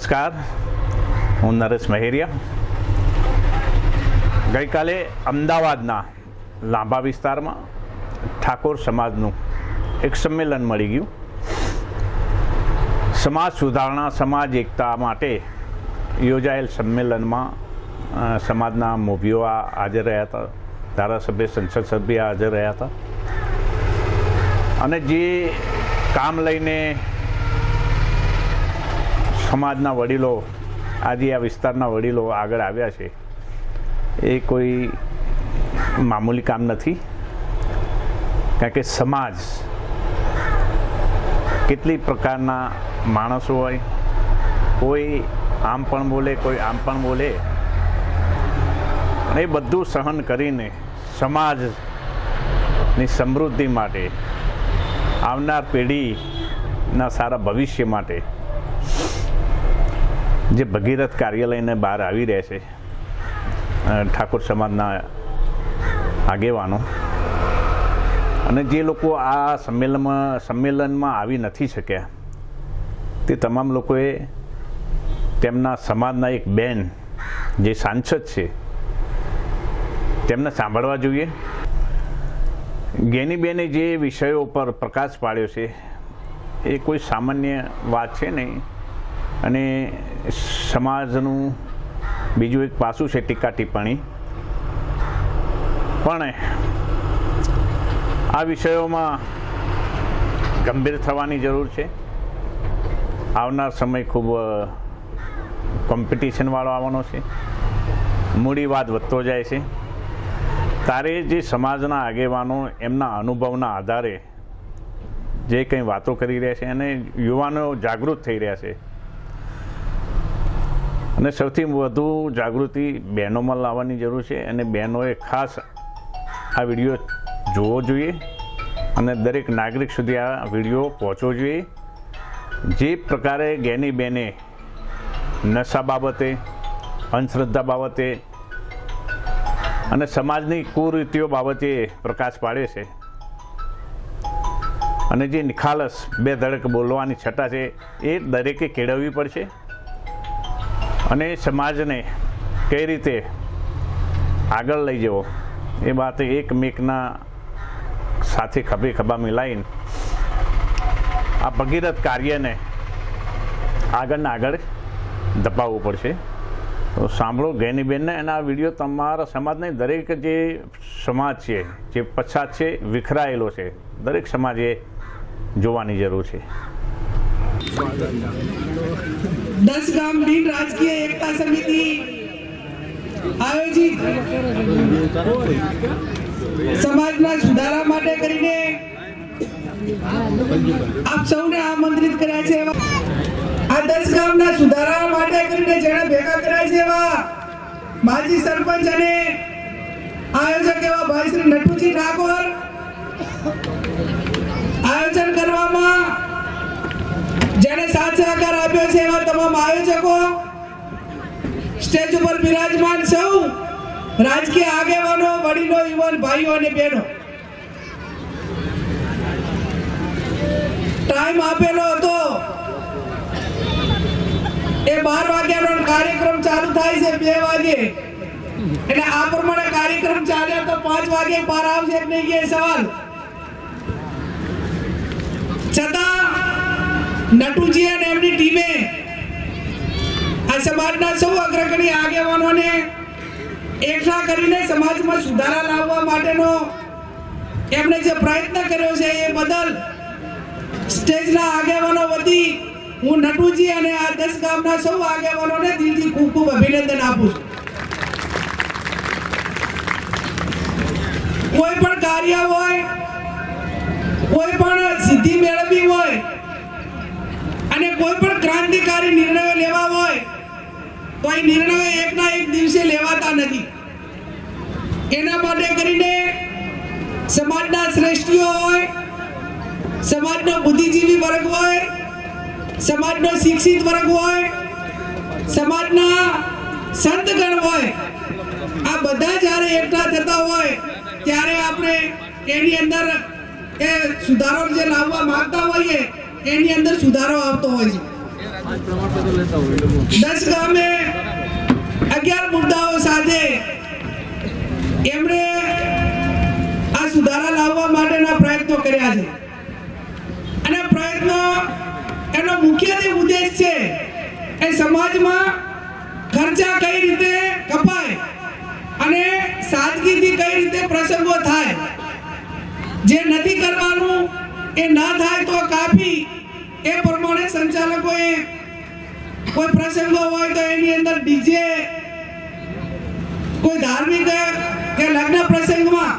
નમસ્કાર. હું નરેશ મહેરિયા. ગઈકાલે અમદાવાદના લાંબા વિસ્તારમાં ઠાકોર સમાજનું એક સંમેલન મળી ગયું. સમાજ સુધારણા, સમાજ એકતા માટે યોજાયેલ સંમેલનમાં સમાજના મોભીઓ હાજર રહ્યા હતા. ધારાસભ્ય, સંસદ સભ્ય હાજર રહ્યા હતા. અને જે કામ લઈને સમાજના વડીલો, આજે આ વિસ્તારના વડીલો આગળ આવ્યા છે. એ કોઈ મામૂલી કામ નથી. કારણ કે સમાજ કેટલી પ્રકારના માણસો હોય, કોઈ આમ પણ બોલે, કોઈ આમ પણ બોલે. એ બધું સહન કરીને સમાજની સમૃદ્ધિ માટે, આવનાર પેઢીના સારા ભવિષ્ય માટે જે ભગીરથ કાર્યાલયને બહાર આવી રહે છે ઠાકોર સમાજના આગેવાનો. અને જે લોકો આ સંમેલનમાં સંમેલનમાં આવી નથી શક્યા, તે તમામ લોકોએ તેમના સમાજના એક બેન, જે સાંસદ છે, તેમને સાંભળવા જોઈએ. ગેનીબેને જે વિષયો પર પ્રકાશ પાડ્યો છે, એ કોઈ સામાન્ય વાત છે નહીં. અને સમાજનું બીજું એક પાસું છે ટીકા ટિપ્પણી. પણ આ વિષયોમાં ગંભીર થવાની જરૂર છે. આવનાર સમય ખૂબ કોમ્પિટિશનવાળો આવવાનો છે. મૂડીવાદ વધતો જાય છે. તારે જે સમાજના આગેવાનો, એમના અનુભવના આધારે જે કંઈ વાતો કરી રહ્યા છે અને યુવાનો જાગૃત થઈ રહ્યા છે અને સૌથી વધુ જાગૃતિ બહેનોમાં લાવવાની જરૂર છે અને બહેનોએ ખાસ આ વીડિયો જોવો જોઈએ અને દરેક નાગરિક સુધી આ વીડિયો પહોંચવો જોઈએ. જે પ્રકારે ગેની બેને નશા બાબતે, અંધશ્રદ્ધા બાબતે અને સમાજની કુરીતિઓ બાબતે પ્રકાશ પાડે છે અને જે નિખાલસ બે ધડક બોલવાની છટા છે એ દરેકે કેળવવી પડશે. અને સમાજને કઈ રીતે આગળ લઈ જવો? એ વાત એકમેકના સાથે ખભે ખભા મિલાઈને આ ભગીરથ કાર્યને આગળ ને આગળ ધપાવવું પડશે. તો સાંભળો ગેનીબેનને આ વીડિયો તમારા સમાજને દરેક જે સમાજ છે, જે પછાત છે, વિખરાયેલો છે, દરેક સમાજે જોવાની જરૂર છે. દસ ગામ બિન રાજકીય એકતા સમિતિ આયોજિત સમાજના સુધારા માટે કરીને આપ સૌને આમંત્રિત કર્યા છે આ દસ ગામના સુધારા માટે કરીને જેણે ભેગા કર્યા છે એવા માજી સરપંચ અને આયોજક એવા ભાઈ શ્રી નટુજી ઠાકોર જેને સાથ સહકાર આપ્યો છે એવા તમામ આયોજકો સ્ટેજ ઉપર બિરાજમાન સૌ રાજકીય આગેવાનો, વડીલો, યુવાન ભાઈઓ અને બહેનો. ટાઈમ આપેલો હતો. એ બાર વાગ્યાનો કાર્યક્રમ ચાલુ થાય છે બે વાગે. એટલે આ પ્રમાણે કાર્યક્રમ ચાલ્યા તો પાંચ વાગે બહાર આવશે નહીં એ સવાલ. છતાં નટુજી અને એમની ટીમે આ સમાજના સૌ અગ્રગણી આગેવાનોને એકઠા કરીને સમાજમાં સુધારા લાવવા માટેનો એમણે જે પ્રયત્ન કર્યો છે એ બદલ સ્ટેજના આગેવાનો વતી હું નટુજી અને આ દસ ગામના સૌ આગેવાનોને દિલથી ખૂબ ખૂબ અભિનંદન આપું છું. કોઈ પણ કાર્ય હોય, કોઈ પણ સિદ્ધિ મેળવવી હોય અને કોઈ પણ ક્રાંતિકારી નિર્ણયો લેવા હોય, તો એ નિર્ણયો એકના એક દિવસે લેવાતા નથી. એના માટે કરીને સમાજના શ્રેષ્ઠીઓ હોય, સમાજનો બુદ્ધિજીવી વર્ગ હોય, સમાજનો શિક્ષિત વર્ગ હોય, સમાજના સંતગણ હોય, આ બધા જ્યારે એકઠા થતા હોય, ત્યારે આપણે એની અંદર એ સુધારો જે લાવવા માંગતા હોઈએ એની અંદર સુધારો આવતો હોય છે. દસ ગામે અગિયાર મુદ્દાઓ સાથે એમણે આ સુધારા લાવવા માટેના પ્રયત્નો કર્યા છે. અને પ્રયત્નો એનો મુખ્ય ઉદ્દેશ છે એ સમાજમાં ખર્ચા કઈ રીતે કપાય અને સાદગીથી કઈ રીતે પ્રસંગો થાય. જે નથી કરવાનું એ ના થાય તો કાપી એ પ્રમાણે સંચાલકોએ કોઈ પ્રસંગો હોય તો એની અંદર ડીજે, કોઈ ધાર્મિક કે લગ્ન પ્રસંગમાં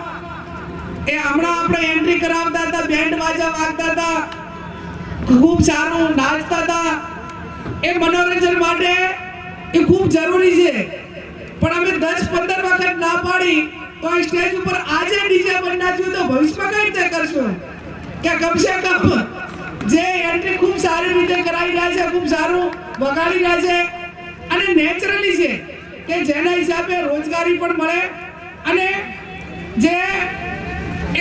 એ હમણાં આપણે એન્ટ્રી કરાવતા હતા બેન્ડ બાજા વાગતા હતા, ખૂબ સારું નાચતા હતા. એ મનોરંજન માટે એ ખૂબ જરૂરી છે. પણ અમે દસ પંદર વખત ના પાડી તો સ્ટેજ ઉપર આજે ડીજે બંધ નાચ્યું તો ભવિષ્યમાં કઈ રીતે કરશું? કે કમસે કમ જે એન્ટ્રી ખૂબ સારી રીતે કરાવી રહ્યા છે, ખૂબ સારું વગાડી રહ્યા છે. અને નેચરલી છે કે જેના હિસાબે રોજગારી પણ મળે. અને જે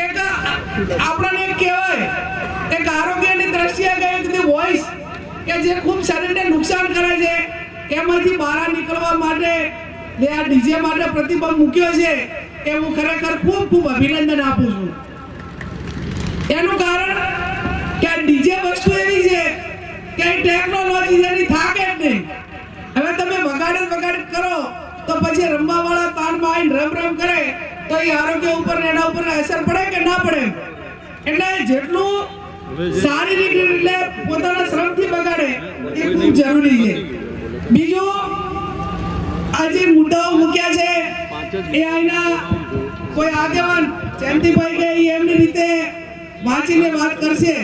એક આપણને કહેવાય એક આરોગ્યની દ્રષ્ટિએ કઈ વોઇસ કે જે ખૂબ શરીરને નુકસાન કરે છે. એમાંથી બહાર નીકળવા માટે જે આ ડીજે માટે પ્રતિબંધ મૂક્યો છે. એ હું ખરેખર ખૂબ ખૂબ અભિનંદન આપું છું. એનું કારણ કે આ ડીજે વસ્તુ એવી છે કે ટેકનોલોજી જેની થાકે જ નહીં. હવે તમે વગાડે વગાડે કરો તો પછી રમવા વાળા તાનમાં આવીને રમ રમ કરે તો એ આરોગ્ય ઉપર એના ઉપર અસર પડે કે ના પડે? એટલે જેટલું શારીરિક એટલે પોતાના શ્રમથી બગાડે એ ખૂબ જરૂરી છે. બીજું આ જે મુદ્દાઓ મૂક્યા છે એ અહીંના કોઈ આગેવાન જયંતિભાઈ કે એમની રીતે વાંચીને વાત કરશે.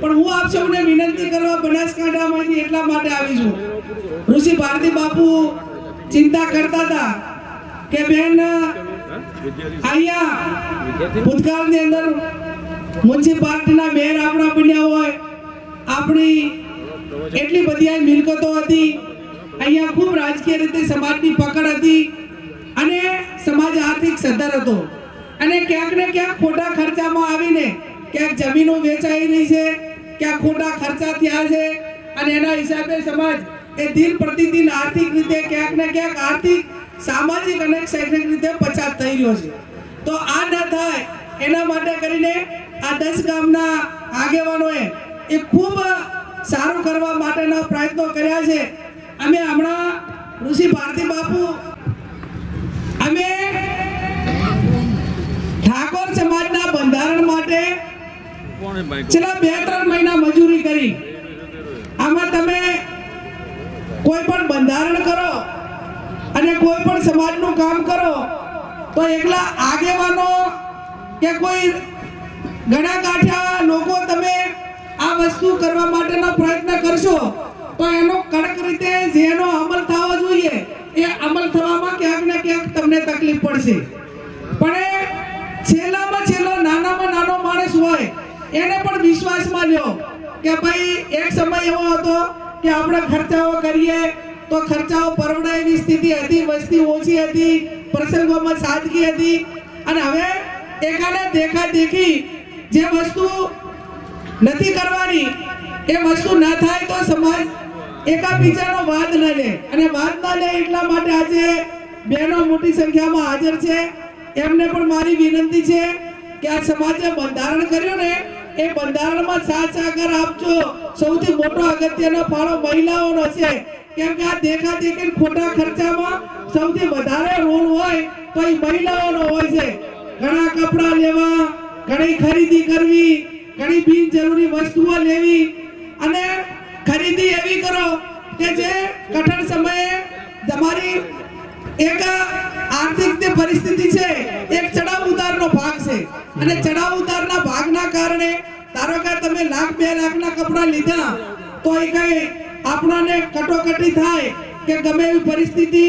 પણ હું આપ સૌને વિનંતી કરવા બનાસકાંઠામાંથી એટલા માટે આવી છું. ઋષિ ભારતી બાપુ ચિંતા કરતા હતા કે બેન, અહીંયા ભૂતકાળની અંદર મ્યુનિસિપાલિટીના મેયર આપણા બન્યા હોય. આપણી એટલી બધી મિલકતો હતી. અહીંયા ખૂબ રાજકીય રીતે સમાજની પકડ હતી અને સમાજ આર્થિક સદ્ધર હતો. અને ક્યાંક ને ક્યાંક ખોટા ખર્ચામાં આવીને ક્યાંક જમીનો વેચાઈ રહી છે, ક્યાંક ખોટા ખર્ચા થયા છે અને એના હિસાબે સમાજ એ દિન પ્રતિદિન આર્થિક રીતે ક્યાંક ને ક્યાંક આર્થિક, સામાજિક અને શૈક્ષણિક રીતે પછાત થઈ રહ્યો છે. તો આ ન થાય, એના માટે કરીને આ દસ ગામના આગેવાનોએ એ ખૂબ સારું કરવા માટેના પ્રયત્નો કર્યા છે. અમે હમણાં ઋષિ ભારતી બાપુ, અમે ઠાકોર સમાજના બંધારણ માટે છેલ્લા બે, ત્રણ મહિના મજૂરી કરી. આમાં તમે કોઈ પણ બંધારણ કરો અને કોઈ પણ સમાજનું કામ કરો, તો એકલા આગેવાનો કે કોઈ ઘણા કાંઠા લોકો તમે આ વસ્તુ કરવા માટેનો પ્રયત્ન કરશો, તો એનો કડક રીતે જેનો અમલ થવો જોઈએ, એ અમલ થવામાં ક્યાંક ને ક્યાંક તમને તકલીફ પડશે. પણ એ છેલ્લામાં છેલ્લો, નાનામાં નાનો માણસ હોય એને પણ વિશ્વાસમાં લ્યો કે ભાઈ, એક સમય એવો હતો કે આપણે ખર્ચાઓ કરીએ તો ખર્ચાઓ પરવડાય એવી સ્થિતિ હતી, વસ્તી ઓછી હતી, પ્રસંગોમાં સાદગી હતી. અને હવે એકાને દેખા દેખી જે વસ્તુ નથી કરવાની, એ વસ્તુ ન થાય તો સમાજ એકાબીજાનો વાદ ન લે. અને વાદ ન લે એટલા માટે આજે બહેનો મોટી સંખ્યામાં હાજર છે. એમને પણ મારી વિનંતી છે કે આ સમાજે બંધારણ કર્યું ને એ બંધારણમાં સાથ સાગર આપજો. સૌથી મોટો અગત્યનો ફાળો મહિલાઓનો છે. કેમ કે આ દેખા દેખી ખોટા ખર્ચામાં સૌથી વધારે રોલ હોય તો એ મહિલાઓનો હોય છે. ઘણા કપડાં લેવા, ઘણી ખરીદી કરવી, ઘણી બિનજરૂરી વસ્તુઓ લેવી. અને ખરીદી એવી કરો કે જે કઠણ સમયે તમારી એક આર્થિક જે પરિસ્થિતિ છે, એક ચડાવ ઉતારનો ભાગ છે. અને ચડાવ ઉતારના ભાગના કારણે, ધારો કે તમે લાખ, બે લાખના કપડાં લીધા, તો એ કઈ આપણાને કટોકટી થાય કે ગમે એવી પરિસ્થિતિ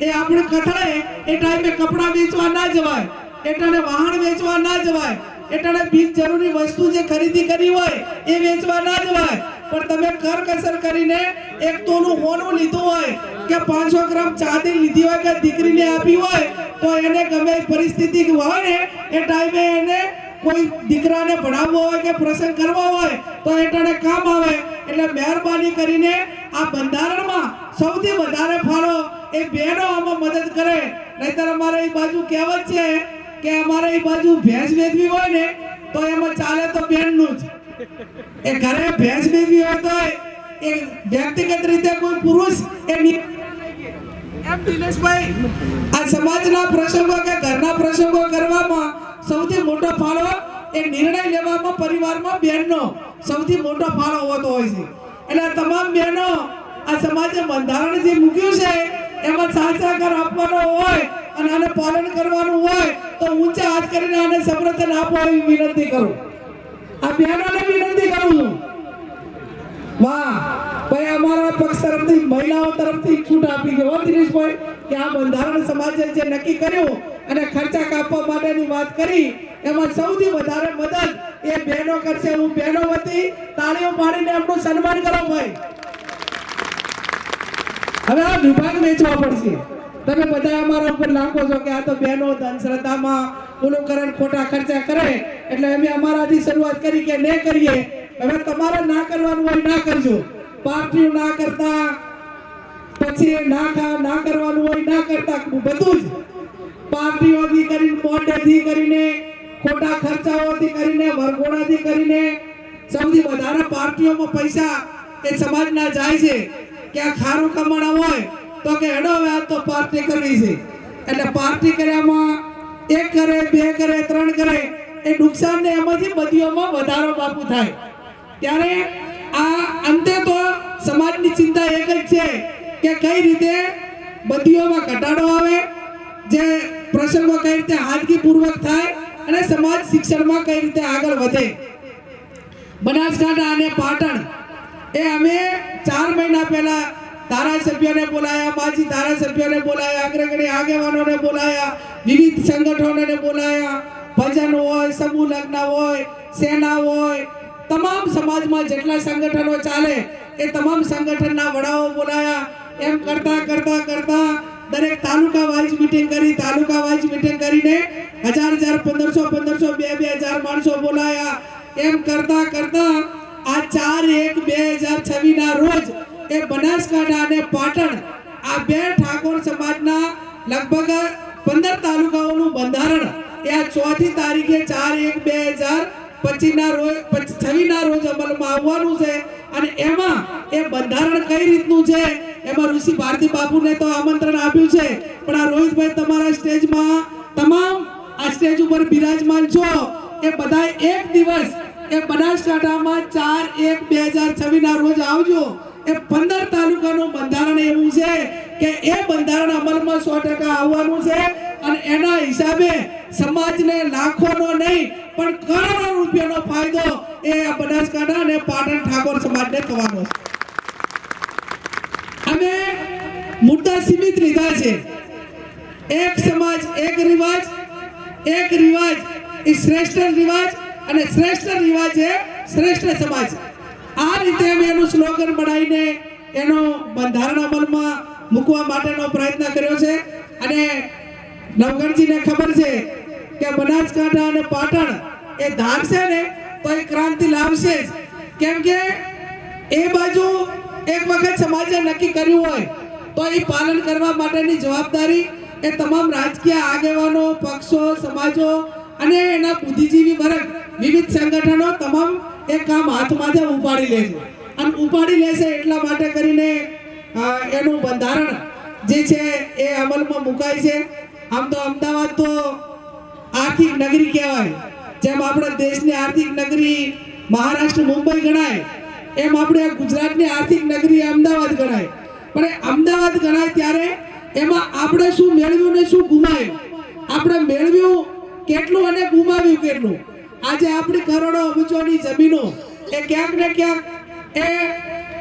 એ આપણે કથળે, એ ટાઈમે કપડાં વેચવા ના જવાય એટલે વાહન વેચવા ના જવાય એટલે બિનજરૂરી વસ્તુ જે ખરીદી કરી હોય, એ વેચવા ના જવાય. પણ તમે કરકસર કરીને એક તોલું હોનું લીધું હોય કે પાંચસો ગ્રામ ચાંદી લીધી હોય કે દીકરીને આપી હોય, તો એને ગમે પરિસ્થિતિ હોય ને, એ ટાઈમે એને કોઈ દીકરાને ભણાવવો હોય કે પ્રસંગ કરવો હોય, તો એટાણે કામ આવે. એટલે મહેરબાની કરીને આ બંધારણમાં સૌથી વધારે ફાળો એ બહેનો આમાં મદદ કરે. નહીતર અમારે એ બાજુ કહેવત છે કે અમારે એ બાજુ ભેંસ વેચવી હોય ને, તો એમાં ચાલે તો બહેનનું જ. એ ઘરે ભેંસ વેચવી હોય તો એ વ્યક્તિગત રીતે કોઈ પુરુષ એ એમ દિનેશભાઈ. આ સમાજના પ્રસંગો કે ઘરના પ્રસંગો કરવામાં સૌથી મોટો ફાળો એ નિર્ણય લેવામાં પરિવારમાં બહેનનો સૌથી મોટો ફાળો હોતો હોય છે. એટલે તમામ બહેનો આ સમાજે બંધારણ જે મૂક્યું છે એમાં સાથ સહકાર આપવાનો હોય અને આને પાલન કરવાનું હોય તો ઊંચા હાથ કરીને આને સમર્થન આપો એવી વિનંતી કરું. આ બહેનોને વિનંતી કરું છું. વાહ. ભાઈ, અમારા પક્ષ તરફથી, મહિલાઓ તરફથી છૂટ આપી ગયો દિનેશભાઈ, કે આ બંધારણ સમાજે જે નક્કી કર્યું અને ખર્ચા કાપવા માટેની વાત કરી, એમાં સૌથી વધારે મદદ એ બહેનો કરશે. હું બહેનો વતી તાળીઓ પાડીને એમનું સન્માન કરો, ભાઈ. હવે આ વિભાગ વેચવા પડશે. તમે બધા અમારા ઉપર લાગો છો કે આ તો બહેનો ધન શ્રદ્ધામાં ઓલું કરણ ખોટા ખર્ચા કરે. એટલે અમે અમારાથી શરૂઆત કરી કે નહીં કરીએ હવે તમારે ના કરવાનું હોય ના કરજો. પાર્ટીઓ ના કરતા, પછી ના ખા ના કરવાનું હોય ના કરતા, બધું જ. પાર્ટીઓથી કરીને મોઢેથી કરીને, ખોટા ખર્ચાઓથી કરીને, વરઘોડાથી કરીને, સૌથી વધારે પાર્ટીઓમાં પૈસા એ સમાજના જાય છે. કે આ ખારું કમાણા હોય, તો કે હેડો હવે તો પાર્ટી કરવી છે. એટલે પાર્ટી કર્યામાં એક કરે, બે કરે, ત્રણ કરે, એ નુકસાન ને એમાંથી બધીઓમાં વધારો બાપુ થાય. ત્યારે આ અંતે તો સમાજની ચિંતા એક જ છે કે કઈ રીતે બધીઓમાં ઘટાડો આવે, જે પ્રસંગો કઈ રીતે હાજગીપૂર્વક થાય અને સમાજ શિક્ષણમાં કઈ રીતે આગળ વધે. બનાસકાંઠા અને પાટણ એ અમે ચાર મહિના પહેલા ધારાસભ્યોને બોલાયા, માજી ધારાસભ્યોને બોલાયા, અગ્રગણી આગેવાનોને બોલાયા, વિવિધ સંગઠનોને બોલાયા. ભજન હોય, સમૂહ લગ્ન હોય, સેના હોય તમામ સમાજમાં જેટલા સંગઠનો ચાલે, એ તમામ સંગઠનના વડાઓ બોલાયા. એમ કરતા કરતા કરતા દરેક તાલુકા વાઇઝ મીટિંગ કરી તાલુકા વાઇઝ મીટિંગ કરીને હજાર હજાર પંદરસો પંદરસો બે બે હજાર માણસો બોલાયા. એમ કરતા કરતા આ ચાર એક બે હજાર છવ્વીસના રોજ એ બનાસકાંઠા અને પાટણ આ બે ઠાકોર સમાજના લગભગ પંદર તાલુકાઓનું બંધારણ એ આ ચોથી તારીખે ચાર એક બે હજાર પચીસ ના રોજ છવ્વીસ રોજ અમલમાં આવવાનું છે અને એમાં એ બંધારણ કઈ રીતનું છે? એમાં ઋષિ ભારતી બાપુને તો આમંત્રણ આપ્યું છે. પણ આ રોહિતભાઈ તમારા સ્ટેજમાં તમામ આ સ્ટેજ ઉપર બિરાજમાન છો. એ બધા એક દિવસ એ બનાસકાંઠામાં ચાર એક બે હજાર છવ્વીસ રોજ આવજો. એ પંદર તાલુકાનું બંધારણ એવું છે કે એ બંધારણ અમલમાં સો ટકા આવવાનું છે અને એના હિસાબે સમાજને લાખોનો નહીં પણ કરોડો રૂપિયાનો ફાયદો એ બનાસકાંઠા અને પાટણ ઠાકોર સમાજને થવાનો છે. અમે મુદ્દા સીમિત લીધા છે. એક સમાજ, એક રિવાજ એક રિવાજ એ શ્રેષ્ઠ રિવાજ અને શ્રેષ્ઠ રિવાજ એ શ્રેષ્ઠ સમાજ. આ રીતે અમે એનું સ્લોગન બનાવીને એનો બંધારણ અમલમાં મૂકવા માટેનો પ્રયત્ન કર્યો છે. અને નવગણજીને ખબર છે કે બનાસકાંઠા અને પાટણ એ ધારશે ને, તો એ ક્રાંતિ લાવશે જ. કેમ કે એ બાજુ એક વખત સમાજે નક્કી કર્યું હોય, તો એ પાલન કરવા માટેની જવાબદારી એ તમામ રાજકીય આગેવાનો, પક્ષો, સમાજો અને એના બુદ્ધિજીવી વર્ગ, વિવિધ સંગઠનો તમામ એ કામ હાથમાંથી ઉપાડી લે છે. અને ઉપાડી લેશે એટલા માટે કરીને એનું બંધારણ જે છે એ અમલમાં મુકાય છે. આમ તો અમદાવાદ તો આર્થિક નગરી કહેવાય. જેમ આપણા દેશની આર્થિક નગરી મહારાષ્ટ્ર, મુંબઈ ગણાય, એમ આપણે ગુજરાતની આર્થિક નગરી અમદાવાદ ગણાય. પણ અમદાવાદ ગણાય ત્યારે એમાં આપણે શું મેળવ્યું ને શું ગુમાવ્યું? આપણે મેળવ્યું કેટલું અને ગુમાવ્યું કેટલું? આજે આપણી કરોડો અબજોની જમીનો એ ક્યાંક ને ક્યાંક એ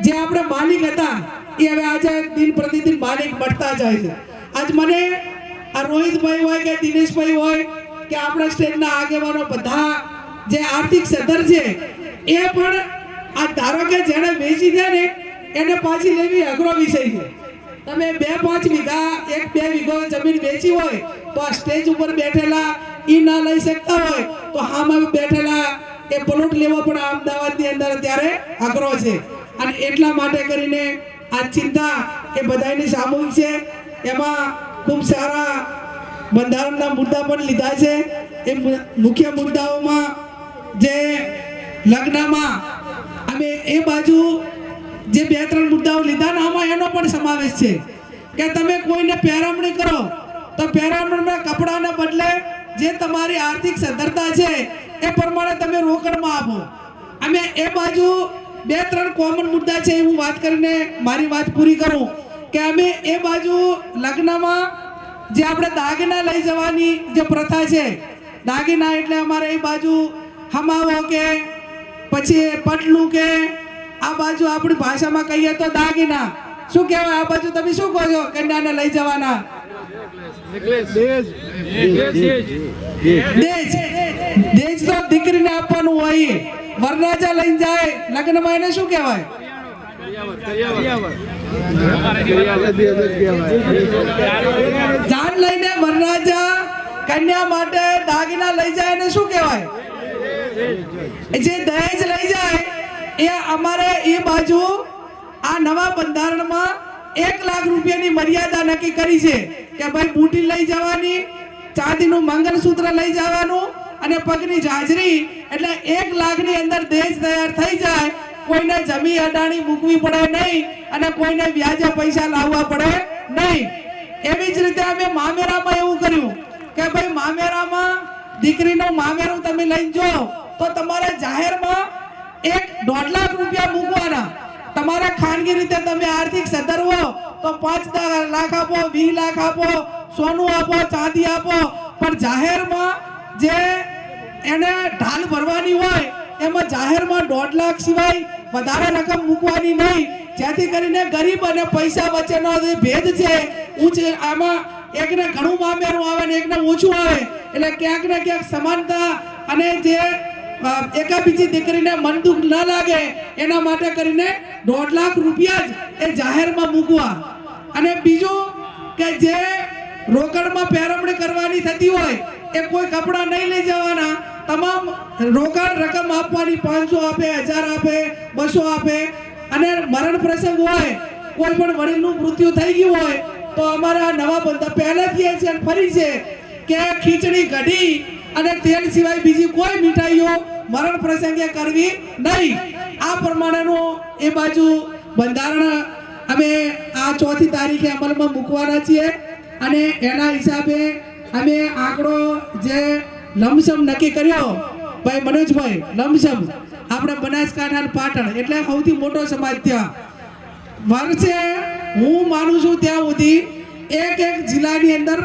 જે આપણે માલિક હતા, એ હવે આજે દિન પ્રતિદિન માલિક મળતા જાય છે. આજ મને આ રોહિતભાઈ હોય કે દિનેશભાઈ હોય કે આપણા સ્ટેટના આગેવાનો બધા જે આર્થિક સદર છે, એ પણ આ ધારો કે જેણે વેચી દે ને, એને પાછી લેવી અઘરો વિષય છે. તમે બે પાંચ વીઘા, એક બે વીઘો જમીન વેચી હોય, તો આ સ્ટેજ ઉપર બેઠેલા એ ના લઈ શકતા હોય, તો આમાં બેઠેલા એ પ્લોટ લેવો પણ અમદાવાદની અંદર અત્યારે અઘરો છે. અને એટલા માટે કરીને આ ચિંતા એ બધાની સામૂહિક છે. એમાં ખૂબ સારા બંધારણના મુદ્દા પણ લીધા છે. એ મુખ્ય મુદ્દાઓમાં જે લગ્નમાં અમે એ બાજુ જે બે ત્રણ મુદ્દાઓ લીધા ને આમાં એનો પણ સમાવેશ છે કે તમે કોઈને પહેરામણી કરો, તો પહેરામણીના કપડાના બદલે જે તમારી આર્થિક સદ્ધરતા છે એ પ્રમાણે તમે રોકડમાં આપો. અમે એ બાજુ બે ત્રણ કોમન મુદ્દા છે એ હું વાત કરીને મારી વાત પૂરી કરું કે અમે એ બાજુ લગ્નમાં જે આપણે દાગીના લઈ જવાની જે પ્રથા છે દાગીના એટલે અમારે એ બાજુ હમાવો કે પછી પટલું કે આ બાજુ આપણી ભાષામાં કહીએ તો દાગીના. શું કહેવાય? આ બાજુ તમે શું કહો છો? કન્યાને લઈ જવાના. દેજ. તો દીકરીને આપવાનું હોય. વરરાજા લઈને જાય. લગ્નમાં એને શું કહેવાય? જાન લઈને વરરાજા કન્યા માટે દાગીના લઈ જાય એને શું કહેવાય? જે દહેજ લઈ જાય, એ અમારે એ બાજુ આ નવા બંધારણમાં એક લાખ રૂપિયાની મર્યાદા નક્કી કરી છે કે ભાઈ બુટી લઈ જવાની, ચાંદીનું મંગલસૂત્ર લઈ જવાનું અને પગની જાજરી એટલે એક લાખની અંદર દહેજ તૈયાર થઈ જાય કોઈને જમી અડાણી મૂકવી પડે નહીં અને કોઈને વ્યાજે પૈસા લાવવા પડે નહીં. એવી જ રીતે અમે મામેરામાં એવું કર્યું કે ભાઈ મામેરામાં દીકરીનું મામેરું તમે લઈને જો, તો તમારે જાહેરમાં એક દોઢ લાખ રૂપિયા મૂકવાના. તમારે ખાનગી રીતે તમે આર્થિક સધરવો, તો પાંચ લાખ આપો, વીસ લાખ આપો, સોનું આપો, ચાંદી આપો. પણ જાહેરમાં જે એને ઢાલ ભરવાની હોય એમાં જાહેરમાં દોઢ લાખ સિવાય વધારે રકમ મૂકવાની નહીં. જેથી કરીને ગરીબ અને પૈસા વચ્ચેનો જે ભેદ છે ઉચ્ચ આમાં એકને ઘણું મામેરું આવે ને એકને ઓછું આવે. એટલે ક્યાંક ને ક્યાંક સમાનતા અને જે એકાબીજી દીકરીને મન દુઃખ ન લાગે, એના માટે કરીને દોઢ લાખ રૂપિયા જ એ જાહેરમાં મૂકવા. અને બીજું કે જે રોકડમાં પેરમણી કરવાની થતી હોય, એ કોઈ કપડાં નહીં લઈ જવાના. તમામ રોકાણ રકમ આપવાની પાંચસો આપે, હજાર આપે, બસો આપે. અને મરણ પ્રસંગ હોય, કોઈ પણ વડીલનું મૃત્યુ થઈ ગયું હોય, તો અમારા નવા બંધા પહેલેથી એ છે ફરી છે કે ખીચડી, કઢી અને તેલ સિવાય બીજી કોઈ મીઠાઈઓ મરણ પ્રસંગે કરવી નહીં. આ પ્રમાણેનું એ બાજુ બંધારણ અમે આ ચોથી તારીખે અમલમાં મૂકવાના છીએ. અને એના હિસાબે અમે આંકડો જે લમસમ નક્કી કર્યો. ભાઈ મનોજભાઈ લમસમ આપણે બનાસકાંઠા પાટણ, એટલે સૌથી મોટો સમાજ ત્યાં. વર્ષે હું માનું છું ત્યાં સુધી એક એક જિલ્લાની અંદર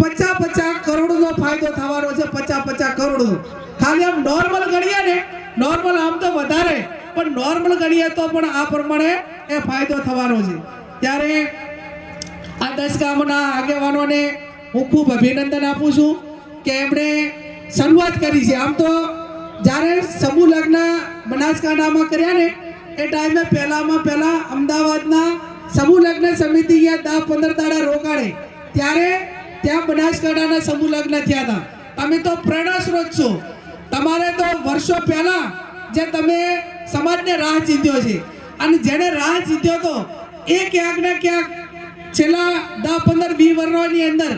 પચાસ પચાસ કરોડનો ફાયદો થવાનો છે પચાસ પચાસ કરોડનો. ખાલી આમ નોર્મલ ગણીએ ને નોર્મલ આમ તો વધારે, પણ નોર્મલ ગણીએ તો પણ આ પ્રમાણે એ ફાયદો થવાનો છે. ત્યારે આ દસ ગામના આગેવાનોને હું ખૂબ અભિનંદન આપું છું. કે એમણે શરૂઆત કરી છે. આમ તો જ્યારે સમૂહ લગ્ન બનાસકાંઠામાં કર્યા ને, એ ટાઈમે પહેલામાં પહેલા અમદાવાદના સમૂહ લગ્ન સમિતિ ગયા દસ પંદર દાડા રોકાણે. ત્યારે ત્યાં બનાસકાંઠાના સમૂહ લગ્ન થયા હતા. અમે તો પ્રેરણાસ્રોત છો. તમારે તો વર્ષો પહેલા જે તમે સમાજને રાહ ચીંધ્યો છે. અને જેને રાહ ચીંધ્યો તો, એ ક્યાંક ને ક્યાંક છેલ્લા દસ પંદર, વીસ વર્ષોની અંદર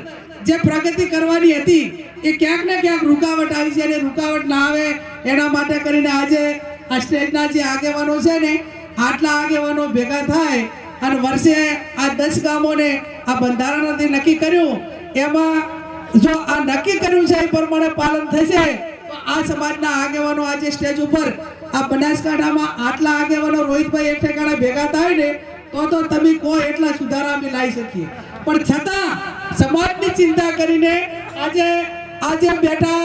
જે પ્રગતિ કરવાની હતી એ ક્યાંક ને ક્યાંક રૂકાવટ આવી છે અને રૂકાવટ ના આવે એના માટે કરીને આજે આ સ્ટેજના જે આગેવાનો છે ને, આટલા આગેવાનો ભેગા થાય અને વર્ષે આ દસ ગામોને આ બંધારણથી નક્કી કર્યું. એમાં જો આ નક્કી કર્યું છે એ પ્રમાણે પાલન થશે, તો આ સમાજના આગેવાનો આજે સ્ટેજ ઉપર, આ બનાસકાંઠામાં આટલા આગેવાનો રોહિતભાઈ એક ઠેકાણે ભેગા થાય ને, તો તો તમે કહો એટલા સુધારા અમે લાવી શકીએ. પણ છતાં સમાજની ચિંતા કરીને આજે આજે બેઠા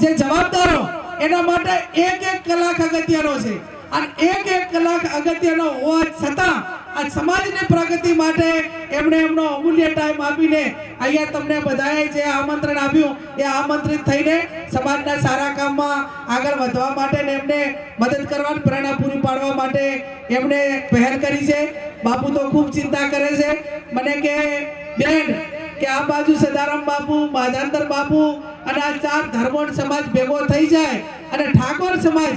જે જવાબદારો, એના માટે એક એક કલાક અગત્યનો છે. અને એક એક કલાક અગત્યનો હોવા છતાં, આ સમાજની પ્રગતિ માટે એમણે એમનો અમૂલ્ય ટાઈમ આપીને અહીંયા તમને બધાએ જે આમંત્રણ આપ્યું, એ આમંત્રિત થઈને સમાજના સારા કામમાં આગળ વધવા માટે ને એમને મદદ કરવાની પ્રેરણા પૂરી પાડવા માટે એમણે પહેલ કરી છે. બાપુ તો ખૂબ ચિંતા કરે છે. મને કે, બેન કે આ બાજુ સદારામ બાપુ માધાંતર બાપુ અને આ ચાર ધર્મોણ સમાજ ભેગો થઈ જાય અને ઠાકોર સમાજ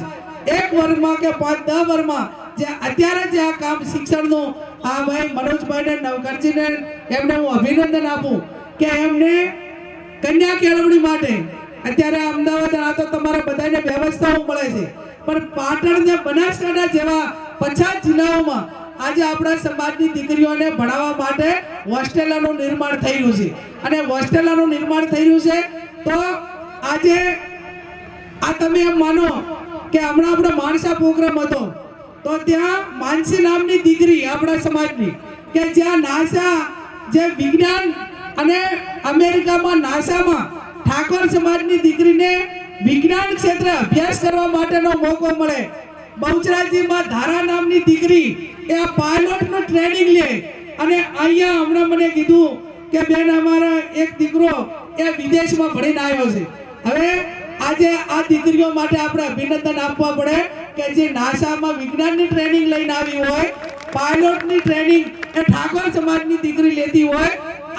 એક વર્ગમાં કે પાંચ, દસ વર્ગમાં જે અત્યારે જે આ કામ શિક્ષણનું, આ ભાઈ મનોજભાઈને, નવકરજીને એમને હું અભિનંદન આપું કે એમને કન્યા કેળવણી માટે અત્યારે અમદાવાદ આ તો તમારા બધાને વ્યવસ્થાઓ મળે છે. પણ પાટણ ને બનાસકાંઠા જેવા પછાત જિલ્લાઓમાં આજે આપણા સમાજની દીકરીઓને ભણાવવા માટે હોસ્ટેલોનું નિર્માણ થઈ રહ્યું છે. અને હોસ્ટેલોનું નિર્માણ થઈ રહ્યું છે તો આજે આ તમે એમ માનો કે હમણાં આપણો માણસા પ્રોગ્રામ હતો, તો ત્યાં માનસી નામની દીકરી આપણા સમાજની, કે જ્યાં નાસા જે વિજ્ઞાન અને અમેરિકામાં નાસામાં ઠાકોર સમાજની દીકરીને વિજ્ઞાન ક્ષેત્રે અભ્યાસ કરવા માટેનો મોકો મળે બહુચરાજીમાં ધારા નામની દીકરી એ આ પાયલોટનું ટ્રેનિંગ લે. અને અહીંયા હમણાં મને કીધું કે બેન, અમારા એક દીકરો એ વિદેશમાં ભણીને આવ્યો છે. હવે આજે આ દીકરીઓ માટે આપણે અભિનંદન આપવા પડે કે જે નાસામાં વિજ્ઞાનની ટ્રેનિંગ લઈને આવી હોય, પાયલોટની ટ્રેનિંગ એ ઠાકોર સમાજની દીકરી લેતી હોય,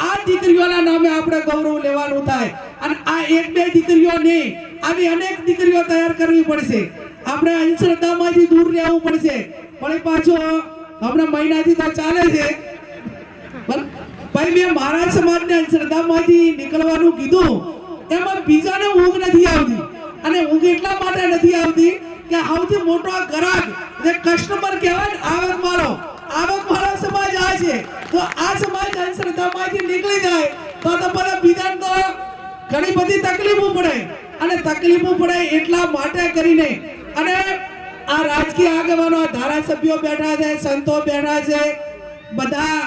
આ દીકરીઓના નામે આપણે ગૌરવ લેવાનું થાય. અને આ એક બે દીકરીઓ નહીં, આવી અનેક દીકરીઓ તૈયાર કરવી પડશે. આપણે અંધશ્રદ્ધામાંથી દૂર રહેવું પડશે. પણ એ પાછો હમણાં મહિનાથી તો ચાલે છે. ભાઈ, મેં મારા સમાજને અંધશ્રદ્ધામાંથી નીકળવાનું કીધું. એમાં બીજાને ઊંઘ નથી આવતી. અને ઊંઘ એટલા માટે નથી આવતી કે સૌથી મોટો ગ્રાહક જે કસ્ટમર કહેવાય આવક મારો આવક મારો સમાજ આ છે. તો આ સમાજ અંધશ્રદ્ધામાંથી નીકળી જાય તો તમારે બીજાને તો ઘણી બધી તકલીફો પડે. અને તકલીફો પડે એટલા માટે કરીને અને આ રાજકીય આગેવાનો ધારાસભ્યો બેઠા છે, સંતો બેઠા છે, બધા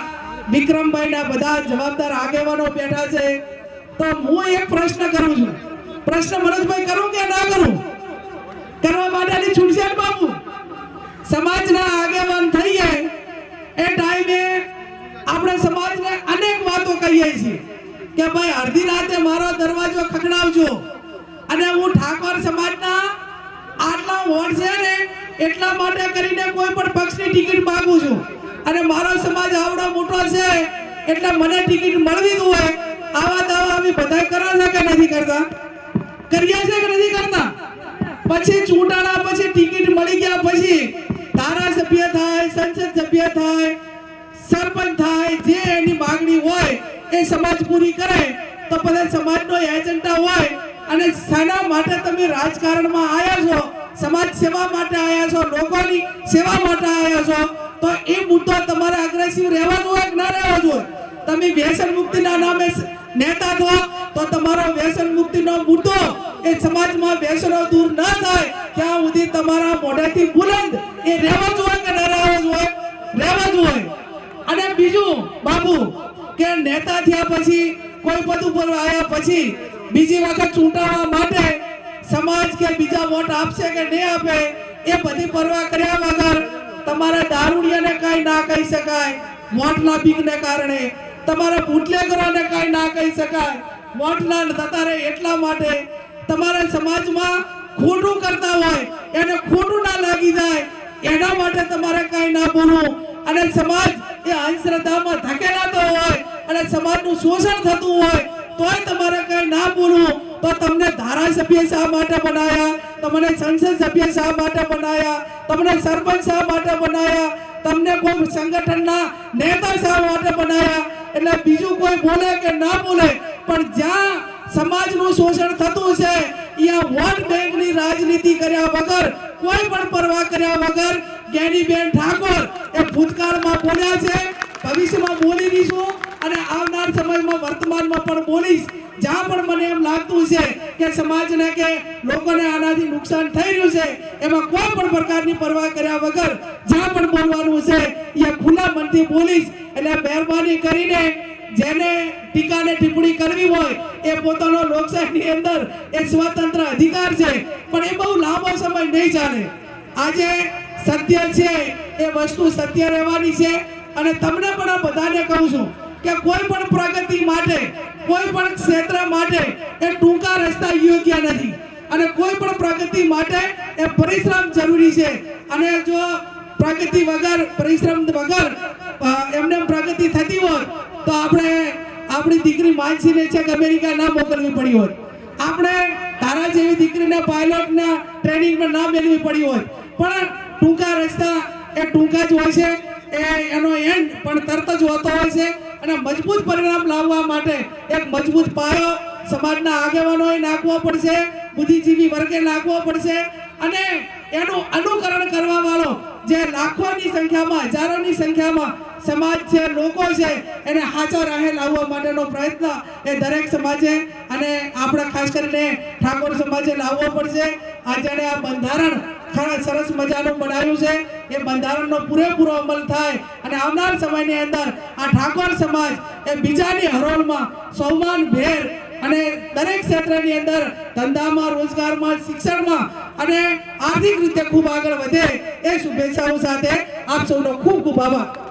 વિક્રમભાઈના બધા જવાબદાર આગેવાનો બેઠા છે. તો હું એક પ્રશ્ન કરું છું. પ્રશ્ન મનોજભાઈ, કરું કે ના કરું? કરવા માટેની છૂટશે બાબુ સમાજના આગેવાન થઈ જાય એ ટાઈમે આપણે સમાજને અનેક વાતો કહીએ છીએ કે ભાઈ અડધી રાતે મારો દરવાજો ખખડાવજો. અને હું ઠાકોર સમાજના આટલા વોટ છે ને, એટલા માટે કરીને કોઈ પણ પક્ષની ટિકિટ માંગુ છું. અને મારો સમાજ આવડો મોટો છે, એટલે મને ટિકિટ મળવી જ આવા દાવા અમે બધા કરો છે કે નથી કરતા? કરીએ છે કે નથી કરતા? પછી ચૂંટાણા પછી ટિકિટ મળી ગયા પછી ધારાસભ્ય થાય, સંસદ સભ્ય થાય, સરપંચ થાય, જે એની માંગણી હોય એ સમાજ પૂરી કરે, તો બધા સમાજનો એજન્ડા હોય અને શાના માટે તમે રાજકારણમાં આવ્યા છો, સમાજ સેવા માટે આવ્યા છો, લોકોની સેવા માટે આવ્યા છો, તો એ મુદ્દો તમારે અગ્રેસિવ રહેવા જોઈએ કે ના રહેવા જોઈએ તમે વ્યસન મુક્તિના નામે નેતા છો તો તમારો વ્યસન મુક્તિનો મુદ્દો એ સમાજમાં વ્યસનો દૂર ન થાય, ત્યાં સુધી તમારા મોઢેથી બુલંદ એ રહેવા જોઈએ કે ન રહેવા જોઈએ રહેવા જોઈએ અને બીજું બાબુ, કે નેતા થયા પછી, કોઈ પદ ઉપર આવ્યા પછી બીજી વખત ચૂંટાવા માટે સમાજ કે બીજા વોટ આપશે કે નહીં આપે, એ બધી પરવા કર્યા વગર તમારા દારૂડિયાને કાંઈ ના કહી શકાય, વોટના બીકને કારણે. તમારા બુટલેગરોને કાંઈ ના કહી શકાય, વોટના થતા રહે એટલા માટે તમારા સમાજમાં ખોટું કરતા હોય, એને ખોટું ના લાગી જાય, એના માટે તમારે કાંઈ ના બોલવું. અને સમાજ એ અંધશ્રદ્ધામાં ધકેલાતો હોય અને સમાજનું શોષણ થતું હોય તોય તમારે કઈ ના બોલવું. તો તમને ધારાસભ્ય શા માટે બનાયા? તમને સંસદ સભ્ય શા માટે બનાયા? તમને સરપંચ શા માટે બનાયા? તમને કોઈ સંગઠનના નેતા શા માટે બનાયા? એટલે બીજું કોઈ બોલે કે ના બોલે, પણ જ્યાં સમાજનું શોષણ થતું છે અહીંયા વોટ બેંકની રાજનીતિ કર્યા વગર, કોઈ પણ પરવા કર્યા વગર જ્ઞાનીબેન ઠાકોર એ ભૂતકાળમાં બોલ્યા છે ભવિષ્યમાં બોલી રહીશું અને આવનાર સમયમાં વર્તમાનમાં પણ બોલીશ. જ્યાં પણ મને એમ લાગતું છે કે સમાજને કે લોકોને આનાથી નુકસાન થઈ રહ્યું છે, એમાં કોઈ પણ પ્રકારની પરવા કર્યા વગર જ્યાં પણ બોલવાનું છે એ ખુલ્લા મનથી બોલીશ. એટલે મહેરબાની કરીને જેને ટીકાને ટિપ્પણી કરવી હોય, એ પોતાનો લોકશાહીની અંદર એ સ્વતંત્ર અધિકાર છે, પણ એ બહુ લાંબો સમય નહીં ચાલે. આજે સત્ય છે, એ વસ્તુ સત્ય રહેવાની છે અને તમને પણ આ બધાને કહું છું કે કોઈ પણ પ્રગતિ માટે, કોઈ પણ ક્ષેત્ર માટે એ ટૂંકા રસ્તા યોગ્ય નથી. અને કોઈ પણ પ્રગતિ માટે એ પરિશ્રમ જરૂરી છે. અને જો પ્રગતિ વગર, પરિશ્રમ વગર એમને પ્રગતિ થતી હોત તો આપણે આપણી દીકરી માનસીને છે કે અમેરિકા ના મોકલવી પડી હોત આપણે તારા જેવી દીકરીને પાયલોટના ટ્રેનિંગમાં ના મેળવી પડી હોય. પણ ટૂંકા રસ્તા એ ટૂંકા જ હોય છે. એ એનો એન્ડ પણ તરત જ હોતો હોય છે અને મજબૂત પરિણામ લાવવા માટે એક મજબૂત પાયો સમાજના આગેવાનોએ નાખવો પડશે, બુદ્ધિજીવી વર્ગે નાખવો પડશે અને એનું અનુકરણ કરવા વાળો જે લાખોની સંખ્યામાં, હજારોની સંખ્યામાં સમાજ છે, લોકો છે, એને હાચો રાહે લાવવા માટેનો પ્રયત્ન એ દરેક સમાજે અને આપણે ખાસ કરીને ઠાકોર સમાજે લાવવો પડશે. આ જેણે આ બંધારણ ખરા સરસ મજાનું બનાવ્યું છે. એ બંધારણનો પૂરેપૂરો અમલ થાય અને આવનાર સમયની અંદર આ ઠાકોર સમાજ એ બીજાની હરોળમાં સૌમાન, ભેર અને દરેક ક્ષેત્રની અંદર ધંધામાં, રોજગારમાં, શિક્ષણમાં અને આર્થિક રીતે ખૂબ આગળ વધે એ શુભેચ્છાઓ સાથે આપ સૌનો ખૂબ ખૂબ આભાર.